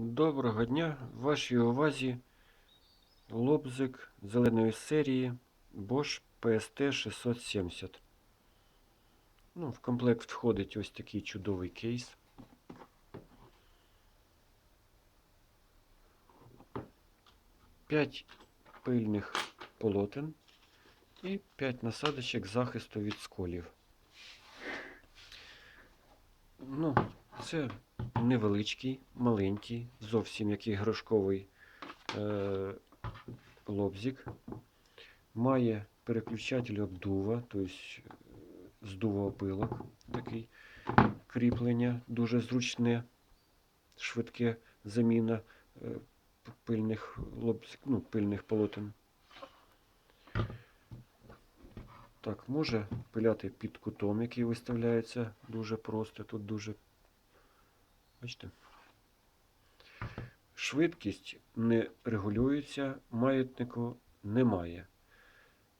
Доброго дня! Вашій увазі лобзик зеленої серії Bosch PST 670. Ну, в комплект входить ось такий чудовий кейс. П'ять пильних полотен і 5 насадочок захисту від сколів. Ну, це невеличкий, маленький, зовсім як іграшковий е, лобзик. Має переключатель обдува, тобто здувоопилок такий кріплення, дуже зручне, швидке заміна е, пильних лобзик, ну, пильних полотен. Так, може пиляти під кутом, який виставляється дуже просто. Тут дуже Бачите? Швидкість не регулюється, маятнику немає.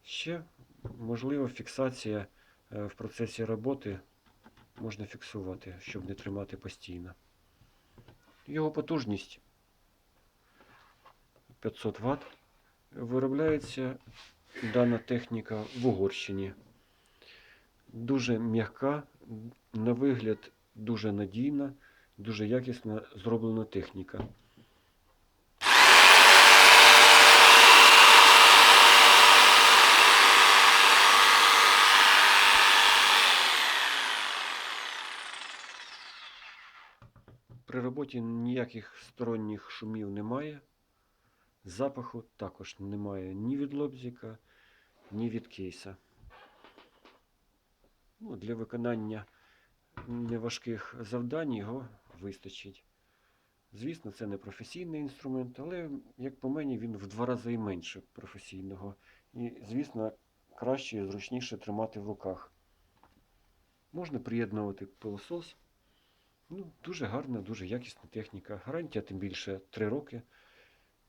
Ще можливо фіксація е, в процесі роботи можна фіксувати, щоб не тримати постійно. Його потужність 500 Вт. Виробляється дана техніка в Угорщині. Дуже м'яка, на вигляд дуже надійна дуже якісно зроблена техніка. При роботі ніяких сторонніх шумів немає. Запаху також немає ні від лобзика, ні від кейса. Ну, для виконання неважких завдань його вистачить. Звісно, це не професійний інструмент, але, як по мені, він в два рази і менше професійного. І, звісно, краще і зручніше тримати в руках. Можна приєднувати пилосос. Ну, дуже гарна, дуже якісна техніка. Гарантія тим більше 3 роки.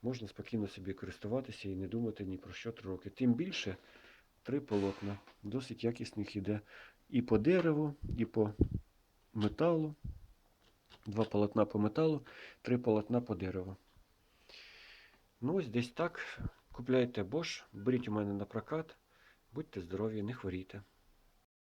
Можна спокійно собі користуватися і не думати ні про що 3 роки. Тим більше 3 полотна. Досить якісних іде і по дереву, і по металу. Два полотна по металу, три полотна по дереву. Ну, ось десь так. Купляйте Bosch, беріть у мене на прокат. Будьте здорові, не хворійте.